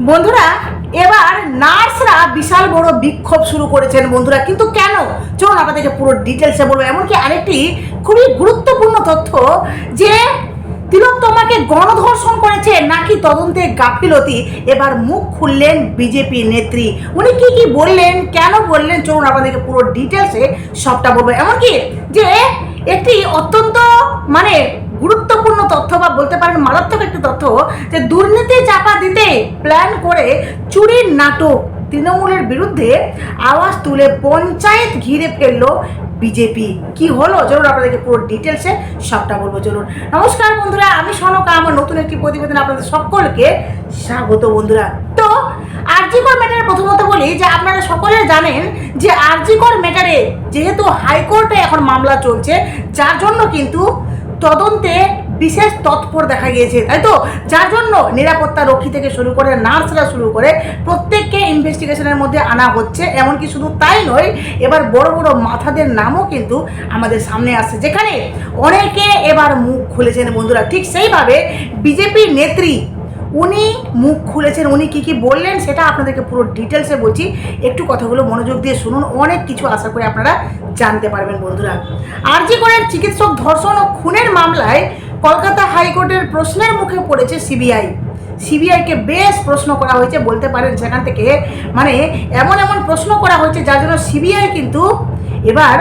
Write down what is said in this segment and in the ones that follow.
বন্ধুরা, এবার নার্সরা বিশাল বড় বিক্ষোভ শুরু করেছেন বন্ধুরা। কিন্তু কেন? চলুন আপনাদেরকে পুরো ডিটেলসে বলব। এমনকি আরেকটি খুবই গুরুত্বপূর্ণ তথ্য যে, তিলক তোমাকে গণধর্ষণ করেছে নাকি তদন্তে গাফিলতি এবার মুখ খুললেন বিজেপি নেত্রী। উনি কি কি বললেন, কেন বললেন, চলুন আপনাদেরকে পুরো ডিটেলসে সবটা বলব। এমনকি যে, একটি অত্যন্ত মানে গুরুত্বপূর্ণ তথ্য বা বলতে পারেন মারাত্মক একটি তথ্য যে দুর্নীতি চাপা দিতে প্ল্যান করে চুরির নাটক তৃণমূলের বিরুদ্ধে আওয়াজ তুলে পঞ্চায়েত ঘিরে ফেলল বিজেপি। কি হলো? চলুন আপনাদেরকে পুরো ডিটেলসে সবটা বলব, চলুন। নমস্কার বন্ধুরা, আমি সনকা, আমার নতুন একটি প্রতিবেদন আপনাদের সকলকে স্বাগত বন্ধুরা। তো, আরজিকর ম্যাটারে প্রথমত বলি যে আপনারা সকলে জানেন যে আরজিকর ম্যাটারে যেহেতু হাইকোর্টে এখন মামলা চলছে, যার জন্য কিন্তু তদন্তে বিশেষ তৎপর দেখা গিয়েছে, তাই তো? যার জন্য নিরাপত্তা রক্ষী থেকে শুরু করে নার্সরা শুরু করে প্রত্যেককে ইনভেস্টিগেশনের মধ্যে আনা হচ্ছে, এমনকি শুধু তাই নয়, এবার বড় বড় মাথাদের নামও কিন্তু আমাদের সামনে আসছে। যেখানে অনেকে এবার মুখ খুলেছেন বন্ধুরা, ঠিক সেইভাবে বিজেপি নেত্রী, উনি মুখ খুলেছেন, উনি কি কি বললেন সেটা আপনাদেরকে পুরো ডিটেলসে বলছি। একটু কথাগুলো মনোযোগ দিয়ে শুনুন, অনেক কিছু আশা করি আপনারা জানতে পারবেন বন্ধুরা। আরজি করের চিকিৎসক ধর্ষণ ও খুনের মামলায় কলকাতা হাইকোর্টের প্রশ্নের মুখে পড়েছে সিবিআই। সিবিআইকে বেশ প্রশ্ন করা হয়েছে, বলতে পারেন সেখান থেকে। মানে এমন এমন প্রশ্ন করা হয়েছে, যার জন্য সিবিআই কিন্তু এবার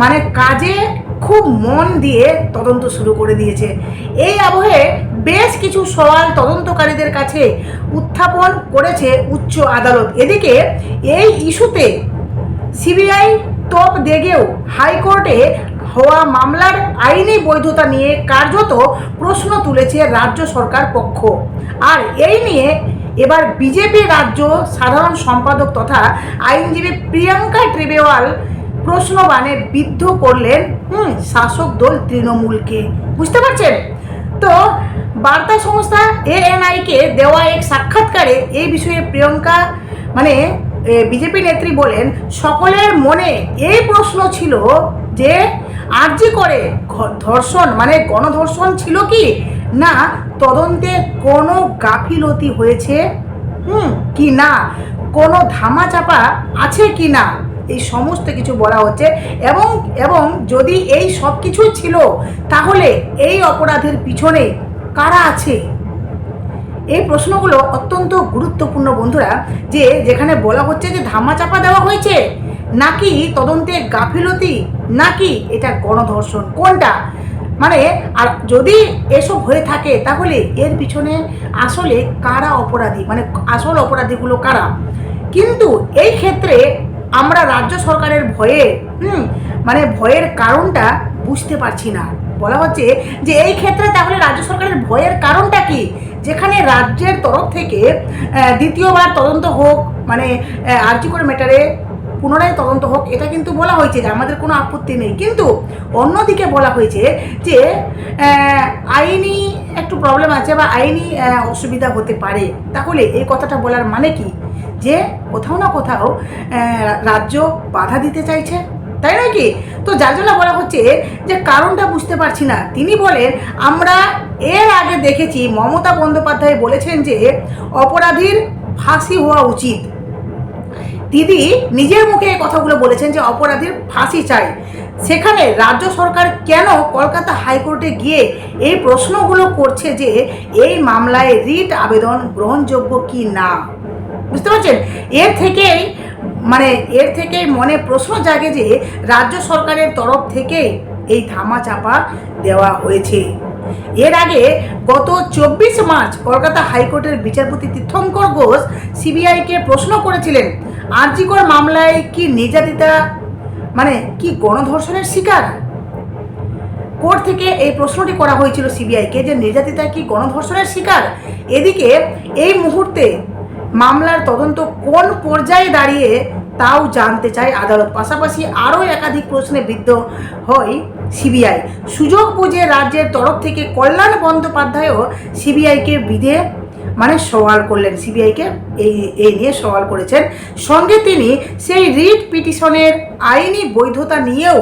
মানে কাজে খুব মন দিয়ে তদন্ত শুরু করে দিয়েছে। এই আবহে বেশ কিছু সওয়াল তদন্তকারীদের কাছে উত্থাপন করেছে উচ্চ আদালত। এদিকে এই ইস্যুতে সিবিআই তোপ দেগেও হাইকোর্টে হওয়া মামলার আইনি বৈধতা নিয়ে কার্যত প্রশ্ন তুলেছে রাজ্য সরকার পক্ষ। আর এই নিয়ে এবার বিজেপি রাজ্য সাধারণ সম্পাদক তথা আইনজীবী প্রিয়াঙ্কা ট্রিবেওয়াল প্রশ্নবাণে বিদ্ধ করলেন, হুম, শাসক দল তৃণমূলকে। বুঝতে পারছেন? তো বার্তা সংস্থা এএনআইকে দেওয়া এক সাক্ষাৎকারে এই বিষয়ে প্রিয়ঙ্কা মানে বিজেপি নেত্রী বলেন, সকলের মনে এই প্রশ্ন ছিল যে আর্জি করে ধর্ষণ মানে গণধর্ষণ ছিল কি? না, তদন্তে কোনো গাফিলতি হয়েছে? হুম, কি না? কোনো ধামাচাপা আছে কি না? এই সমস্ত কিছু বলা হচ্ছে। এবং এবং যদি এই সব কিছুই ছিল, তাহলে এই অপরাধের পিছনে কারা আছে? এই প্রশ্নগুলো অত্যন্ত গুরুত্বপূর্ণ বন্ধুরা, যে যেখানে বলা হচ্ছে যে ধামাচাপা দেওয়া হয়েছে নাকি তদন্তে গাফিলতি? নাকি এটা গণধর্ষণ? কোনটা? মানে আর যদি এসব হয়ে থাকে, তাহলে এর পিছনে আসলে কারা অপরাধী? মানে আসল অপরাধীগুলো কারা? কিন্তু এই ক্ষেত্রে আমরা রাজ্য সরকারের ভয়ে, হুম মানে ভয়ের কারণটা বুঝতে পারছি না। বলা হচ্ছে যে এই ক্ষেত্রে তাহলে রাজ্য সরকারের ভয়ের কারণটা কি? যেখানে রাজ্যের তরফ থেকে দ্বিতীয়বার তদন্ত হোক মানে আর্জিকর ম্যাটারে পুনরায় তদন্ত হোক, এটা কিন্তু বলা হয়েছে যে আমাদের কোনো আপত্তি নেই। কিন্তু অন্যদিকে বলা হয়েছে যে আইনি একটু প্রবলেম আছে বা আইনি অসুবিধা হতে পারে। তাহলে এই কথাটা বলার মানে কি? যে কোথাও না কোথাও রাজ্য বাধা দিতে চাইছে। তাই নাকি তো যার জন্য বলা হচ্ছে যে কারণটা বুঝতে পারছি না। তিনি বলেন, আমরা এর আগে দেখেছি মমতা বন্দ্যোপাধ্যায় বলেছেন যে, অপরাধীর ফাঁসি হওয়া উচিত। দিদি নিজের মুখে এই কথাগুলো বলেছেন যে অপরাধীর ফাঁসি চাই। সেখানে রাজ্য সরকার কেন কলকাতা হাইকোর্টে গিয়ে এই প্রশ্নগুলো করছে যে এই মামলায় রিট আবেদন গ্রহণযোগ্য কি না? বুঝতে পারছেন? এর থেকেই মানে এর থেকেই মনে প্রশ্ন জাগে যে রাজ্য সরকারের তরফ থেকে এই ধামা চাপা দেওয়া হয়েছে। এর আগে গত চব্বিশ মার্চ কলকাতা হাইকোর্টের বিচারপতি তীর্থঙ্কর ঘোষ সিবিআইকে প্রশ্ন করেছিলেন আরজিকর মামলায় কি নির্যাতিতা মানে কি গণধর্ষণের শিকার? কোর্ট থেকে এই প্রশ্নটি করা হয়েছিল সিবিআইকে যে নির্যাতিতা কি গণধর্ষণের শিকার? এদিকে এই মুহূর্তে মামলার তদন্ত কোন পর্যায়ে দাঁড়িয়ে তাও জানতে চায় আদালত। পাশাপাশি আরও একাধিক প্রশ্নে বিদ্ধ হয় সিবিআই। সুযোগ বুঝে রাজ্যের তরফ থেকে কল্যাণ বন্দ্যোপাধ্যায়ও সিবিআইকে বিধে মানে সওয়াল করলেন সিবিআইকে এই এই নিয়ে সওয়াল করেছেন। সঙ্গে তিনি সেই রিট পিটিশনের আইনি বৈধতা নিয়েও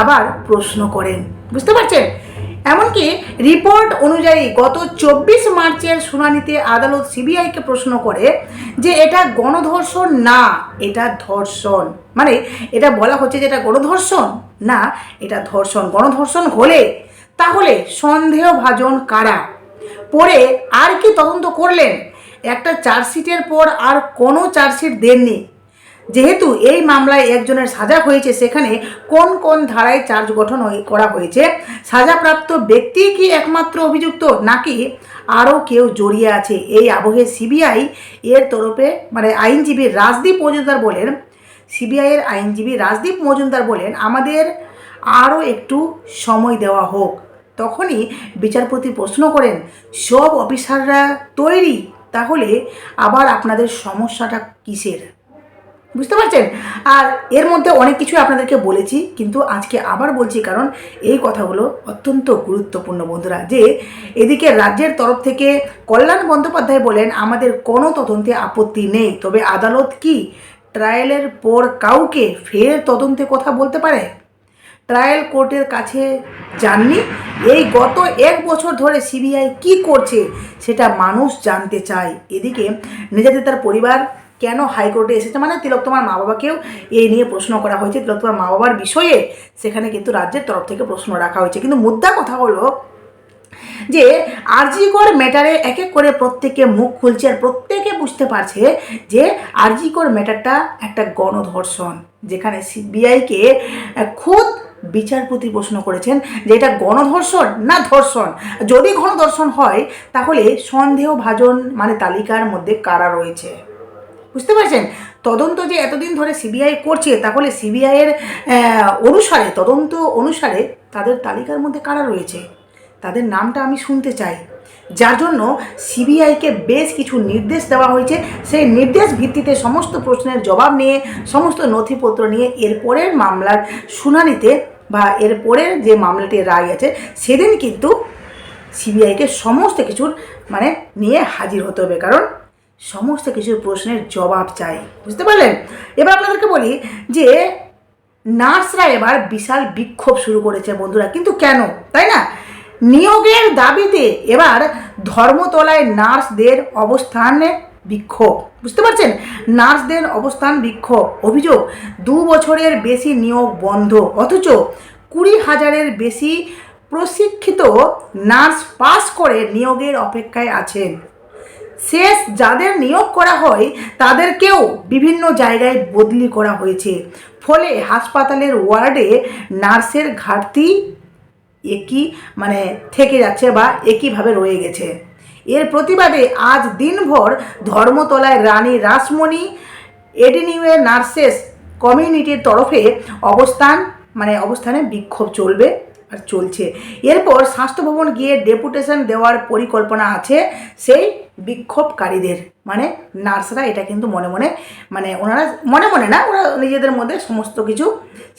আবার প্রশ্ন করেন। বুঝতে পারছেন? এমনকি রিপোর্ট অনুযায়ী গত চব্বিশ মার্চের শুনানিতে আদালত সিবিআইকে প্রশ্ন করে যে এটা গণধর্ষণ না, এটা ধর্ষণ। মানে এটা বলা হচ্ছে যে এটা গণধর্ষণ? না, এটা ধর্ষণ। গণধর্ষণ হলে তাহলে সন্দেহভাজন কারা? পরে আর কি তদন্ত করলেন? একটা চার্জশিটের পর আর কোনো চার্জশিট দেননি। যেহেতু এই মামলায় একজনের সাজা হয়েছে, সেখানে কোন কোন ধারায় চার্জ গঠন করা হয়েছে, সাজাপ্রাপ্ত ব্যক্তি কি একমাত্র অভিযুক্ত, নাকি আরও কেউ জড়িয়ে আছে? এই আবহে সিবিআই এর তরফে মানে আইনজীবী রাজদীপ মজুমদার বলেন সিবিআইয়ের আইনজীবী রাজদীপ মজুমদার বলেন, আমাদের আরও একটু সময় দেওয়া হোক। তখনই বিচারপতি প্রশ্ন করেন, সব অফিসাররা তৈরি? তাহলে আবার আপনাদের সমস্যাটা কিসের? বুঝতে পারছেন? আর এর মধ্যে অনেক কিছু আপনাদেরকে বলেছি, কিন্তু আজকে আবার বলছি কারণ এই কথাগুলো অত্যন্ত গুরুত্বপূর্ণ বন্ধুরা। যে এদিকে রাজ্যের তরফ থেকে কল্যাণ বন্দ্যোপাধ্যায় বলেন, আমাদের কোনো তদন্তে আপত্তি নেই, তবে আদালত কি ট্রায়ালের পর কাউকে ফের তদন্তে কথা বলতে পারে? ট্রায়াল কোর্টের কাছে যাননি। এই গত এক বছর ধরে সিবিআই কি করছে সেটা মানুষ জানতে চায়। এদিকে নিজেদের তার পরিবার কেন হাইকোর্টে এসেছে মানে তিলক তোমার মা বাবাকেও এই নিয়ে প্রশ্ন করা হয়েছে। তিলক তোমার মা বাবার বিষয়ে সেখানে কিন্তু রাজ্যের তরফ থেকে প্রশ্ন রাখা হয়েছে। কিন্তু মুদ্রা কথা হলো যে আরজিকর ম্যাটারে এক এক করে প্রত্যেকে মুখ খুলছে আর প্রত্যেকে বুঝতে পারছে যে আরজিকর ম্যাটারটা একটা গণধর্ষণ। যেখানে সিবিআইকে খুদ বিচারপতি প্রশ্ন করেছেন যে এটা গণধর্ষণ না ধর্ষণ? যদি গণধর্ষণ হয়, তাহলে সন্দেহভাজন মানে তালিকার মধ্যে কারা রয়েছে? বুঝতে পারছেন? তদন্ত যে এতদিন ধরে সিবিআই করছে, তাহলে সিবিআইয়ের অনুসারে, তদন্ত অনুসারে তাদের তালিকার মধ্যে কারা রয়েছে? তাদের নামটা আমি শুনতে চাই। যার জন্য সিবিআইকে বেশ কিছু নির্দেশ দেওয়া হয়েছে। সেই নির্দেশ ভিত্তিতে সমস্ত প্রশ্নের জবাব নিয়ে, সমস্ত নথিপত্র নিয়ে, এরপরের মামলার শুনানিতে বা এরপরের যে মামলাটির রায় আছে, সেদিন কিন্তু সিবিআইকে সমস্ত কিছুর মানে নিয়ে হাজির হতে হবে। কারণ সমস্ত কিছুর প্রশ্নের জবাব চাই। বুঝতে পারলেন? এবার আপনাদেরকে বলি যে, নার্সরা এবার বিশাল বিক্ষোভ শুরু করেছে বন্ধুরা। কিন্তু কেন? তাই না? নিয়োগের দাবিতে এবার ধর্মতলায় নার্সদের অবস্থানে বিক্ষোভ। বুঝতে পারছেন? নার্সদের অবস্থান বিক্ষোভ। অভিযোগ, দু বছরের বেশি নিয়োগ বন্ধ। অথচ কুড়ি হাজারের বেশি প্রশিক্ষিত নার্স পাস করে নিয়োগের অপেক্ষায় আছেন। শেষ যাদের নিয়োগ করা হয়, তাদেরকেও বিভিন্ন জায়গায় বদলি করা হয়েছে। ফলে হাসপাতালের ওয়ার্ডে নার্সের ঘাটতি একই মানে থেকে যাচ্ছে বা একইভাবে রয়ে গেছে। প্রতিবাদে আজ দিনভর ধর্মতলায় রানী রাসমণি এডিনিউয়ের নার্সেস কমিউনিটির তরফে অবস্থান মানে অবস্থানে বিক্ষোভ চলবে আর চলছে। এরপর স্বাস্থ্য ভবন গিয়ে ডেপুটেশন দেওয়ার পরিকল্পনা আছে সেই বিক্ষোভকারীদের। মানে নার্সরা এটা কিন্তু মনে মনে মানে ওনারা মনে মনে না, ওরা নিজেদের মধ্যে সমস্ত কিছু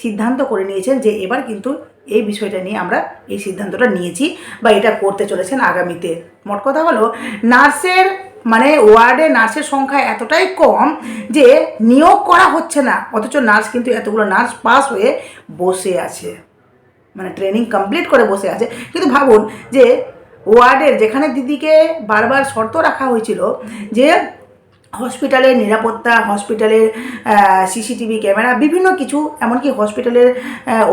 সিদ্ধান্ত করে নিয়েছেন যে এবার কিন্তু এই বিষয়টা নিয়ে আমরা এই সিদ্ধান্তটা নিয়েছি বা এটা করতে চলেছেন আগামীতে। মোট কথা হলো, নার্সের মানে ওয়ার্ডে নার্সের সংখ্যা এতটাই কম যে নিয়োগ করা হচ্ছে না, অথচ নার্স কিন্তু এতগুলো নার্স পাস হয়ে বসে আছে। মানে ট্রেনিং কমপ্লিট করে বসে আছে। কিন্তু ভাবুন যে ওয়ার্ডের যেখানে দিদিকে বারবার শর্ত রাখা হয়েছিল যে হসপিটালের নিরাপত্তা, হসপিটালের সিসিটিভি ক্যামেরা, বিভিন্ন কিছু, এমনকি হসপিটালের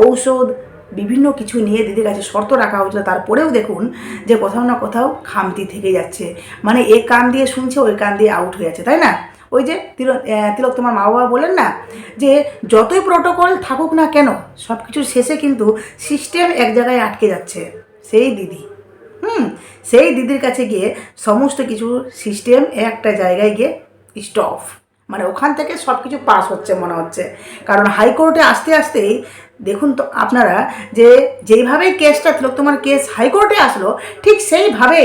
ঔষধ বিভিন্ন কিছু নিয়ে দিদির কাছে শর্ত রাখা হয়েছিল। তারপরেও দেখুন যে কোথাও না কোথাও খামতি থেকে যাচ্ছে। মানে এ কান দিয়ে শুনছে, ওই কান দিয়ে আউট হয়ে যাচ্ছে, তাই না? ওই যে তিলক তিলক তোমার মা বাবা বলেন না যে যতই প্রোটোকল থাকুক না কেন সব কিছুর শেষে কিন্তু সিস্টেম এক জায়গায় আটকে যাচ্ছে। সেই দিদি। হুম, সেই দিদির কাছে গিয়ে সমস্ত কিছু সিস্টেম একটা জায়গায় গিয়ে স্টপ মানে ওখান থেকে সব কিছু পাস হচ্ছে মনে হচ্ছে। কারণ হাইকোর্টে আসতে আসতেই দেখুন তো, আপনারা যে যেইভাবে কেসটা তোমার কেস হাইকোর্টে আসলো, ঠিক সেইভাবে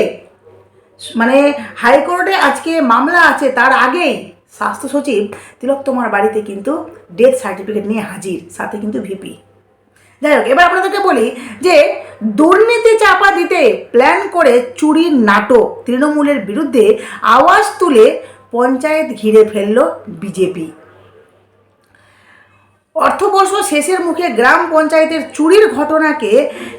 মানে হাইকোর্টে আজকে মামলা আছে, তার আগেই স্বাস্থ্য সচিব তিলক তোমার বাড়িতে কিন্তু ডেথ সার্টিফিকেট নিয়ে হাজির, সাথে কিন্তু ভিপি যাই হোক, এবার আপনাদেরকে বলি যে, দুর্নীতি চাপা দিতে প্ল্যান করে চুরির নাটক, তৃণমূলের বিরুদ্ধে আওয়াজ তুলে পঞ্চায়েত ঘিরে ফেলল বিজেপি অর্থবর্ষ শেষের মুখে গ্রাম পঞ্চায়েতের চুরির ঘটনাকে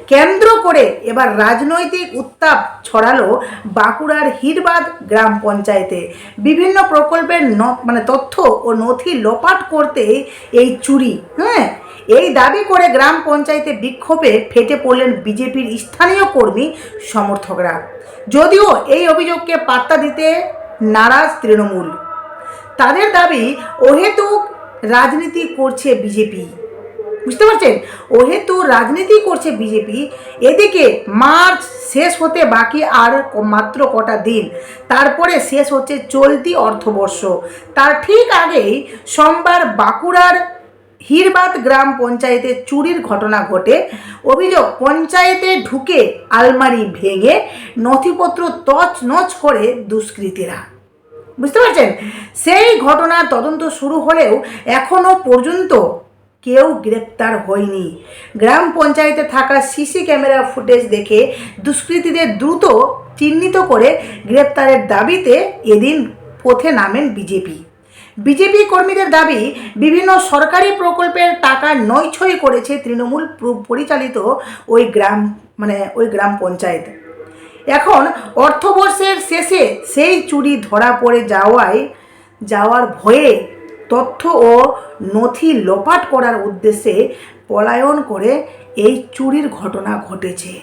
কেন্দ্র করে এবার রাজনৈতিক উত্তাপ ছড়ালো বাঁকুড়ার হিরবাদ গ্রাম পঞ্চায়েতে। বিভিন্ন প্রকল্পের মানে তথ্য ও নথি লোপাট করতে এই চুরি হ্যাঁ? এই দাবি করে গ্রাম পঞ্চায়েতে বিক্ষোভে ফেটে পড়লেন বিজেপির স্থানীয় কর্মী সমর্থকরা। যদিও এই অভিযোগকে পাত্তা দিতে নারাজ তৃণমূল। তাদের দাবি, অহেতুক রাজনীতি করছে বিজেপি। বুঝতে পারছেন? ওহেতু রাজনীতি করছে বিজেপি, এদিকে মার্চ শেষ হতে বাকি আর মাত্র কটা দিন। তারপরে শেষ হচ্ছে চলতি অর্থবর্ষ। তার ঠিক আগেই সোমবার বাঁকুড়ার হিরবাদ গ্রাম পঞ্চায়েতে চুরির ঘটনা ঘটে। অভিযোগ, পঞ্চায়েতে ঢুকে আলমারি ভেঙে নথিপত্র তছনছ করে দুষ্কৃতীরা। বুঝতে পারছেন? সেই ঘটনার তদন্ত শুরু হলেও এখনও পর্যন্ত কেউ গ্রেপ্তার হয়নি। গ্রাম পঞ্চায়েতে থাকা সিসি ক্যামেরা ফুটেজ দেখে দুষ্কৃতীদের দ্রুত চিহ্নিত করে গ্রেপ্তারের দাবিতে এদিন পথে নামেন বিজেপি। বিজেপি কর্মীদের দাবি, বিভিন্ন সরকারি প্রকল্পের টাকা নয়ছয় করেছে তৃণমূল পরিচালিত ওই গ্রাম মানে ওই গ্রাম পঞ্চায়েত। এখন অর্থবর্ষের শেষে সেই চুরি ধরা পড়ে যাওয়ায়, যাওয়ার ভয়ে তথ্য ও নথি লোপাট করার উদ্দেশ্যে পলায়ন করে এই চুরির ঘটনা ঘটেছে।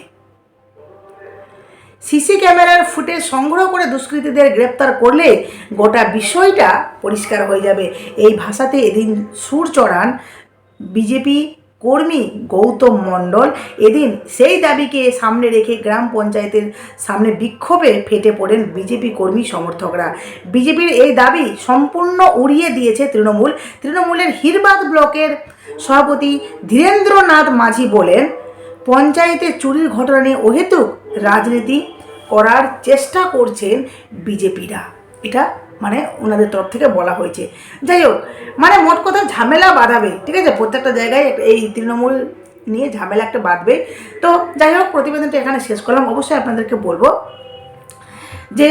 সিসি ক্যামেরার ফুটেজ সংগ্রহ করে দুষ্কৃতীদের গ্রেপ্তার করলে গোটা বিষয়টা পরিষ্কার হয়ে যাবে। এই ভাষাতে এদিন সুর চড়ান বিজেপি কর্মী গৌতম মণ্ডল। এদিন সেই দাবিকে সামনে রেখে গ্রাম পঞ্চায়েতের সামনে বিক্ষোভে ফেটে পড়েন বিজেপি কর্মী সমর্থকরা। বিজেপির এই দাবি সম্পূর্ণ উড়িয়ে দিয়েছে তৃণমূল। তৃণমূলের হিরবাদ ব্লকের সভাপতি ধীরেন্দ্রনাথ মাঝি বলেন, পঞ্চায়েতে চুরির ঘটনা নিয়ে অহেতুক রাজনীতি করার চেষ্টা করছেন বিজেপিরা। এটা মানে ওনাদের তরফ থেকে বলা হয়েছে। যাই হোক মানে মোট কথা ঝামেলা বাঁধাবে, ঠিক আছে? প্রত্যেকটা জায়গায় এই তৃণমূল নিয়ে ঝামেলা একটা বাঁধবে। তো যাই হোক, প্রতিবেদনটা এখানে শেষ করলাম। অবশ্যই আপনাদেরকে বলব যে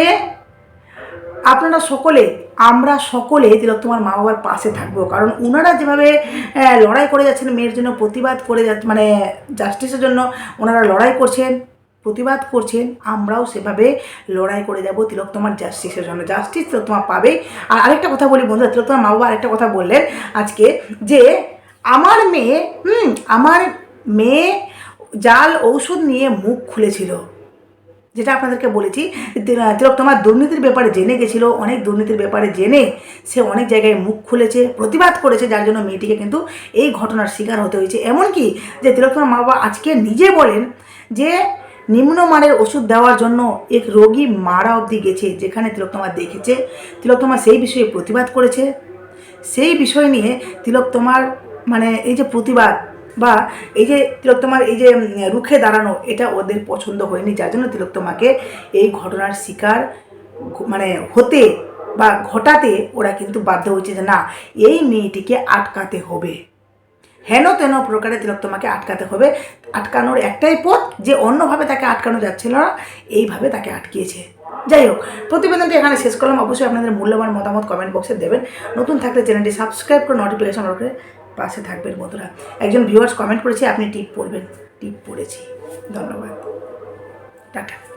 আপনারা সকলে, আমরা সকলে তোমার মা বাবার পাশে থাকব। কারণ ওনারা যেভাবে লড়াই করে যাচ্ছেন, মেয়ের জন্য প্রতিবাদ করে যাচ্ছে মানে জাস্টিসের জন্য ওনারা লড়াই করছেন। প্রতিবাদ করছেন, আমরাও সেভাবে লড়াই করে যাব। তিলক তোমার জাস্টিসের জন্য। জাস্টিস তোমার পাবে। আর আরেকটা কথা বলি বন্ধুরা তিলক তোমার মা বাবা আরেকটা কথা বললেন আজকে, যে আমার মেয়ে, হুম, আমার মেয়ে জাল ঔষধ নিয়ে মুখ খুলেছিল। যেটা আপনাদেরকে বলেছি তিলক তোমার দুর্নীতির ব্যাপারে জেনে গেছিল, অনেক দুর্নীতির ব্যাপারে জেনে সে অনেক জায়গায় মুখ খুলেছে, প্রতিবাদ করেছে, যার জন্য মেয়েটিকে কিন্তু এই ঘটনার শিকার হতে হয়েছে। এমনকি যে তিলক তোমার মা বাবা আজকে নিজে বলেন যে নিম্নমানের ওষুধ দেওয়ার জন্য এক রোগী মারা অবধি গেছে, যেখানে তিলোত্তমা দেখেছে। তিলোত্তমা সেই বিষয়ে প্রতিবাদ করেছে। সেই বিষয় নিয়ে তিলোত্তমার মানে এই যে প্রতিবাদ বা এই যে তিলোত্তমার এই যে রুখে দাঁড়ানো, এটা ওদের পছন্দ হয়নি। যার জন্য তিলোত্তমাকে এই ঘটনার শিকার মানে হতে বা ঘটাতে ওরা কিন্তু বাধ্য হয়েছে যে, না, এই মেয়েটিকে আটকাতে হবে। হেন তেন প্রকারে তিলোত্তমাকে আটকাতে হবে। আটকানোর একটাই পথ যে অন্যভাবে তাকে আটকানো যাচ্ছিল না, এইভাবে তাকে আটকিয়েছে। যাই হোক, প্রতিবেদনটি এখানে শেষ করলাম। অবশ্যই আপনাদের মূল্যবান মতামত কমেন্ট বক্সে দেবেন। নতুন থাকলে চ্যানেলটি সাবস্ক্রাইব করে নোটিফিকেশন করে পাশে থাকবেন বন্ধুরা। একজন ভিউয়ার্স কমেন্ট করেছে, আপনি টিপ পড়বেন। টিপ পড়েছি। ধন্যবাদ। টাটা।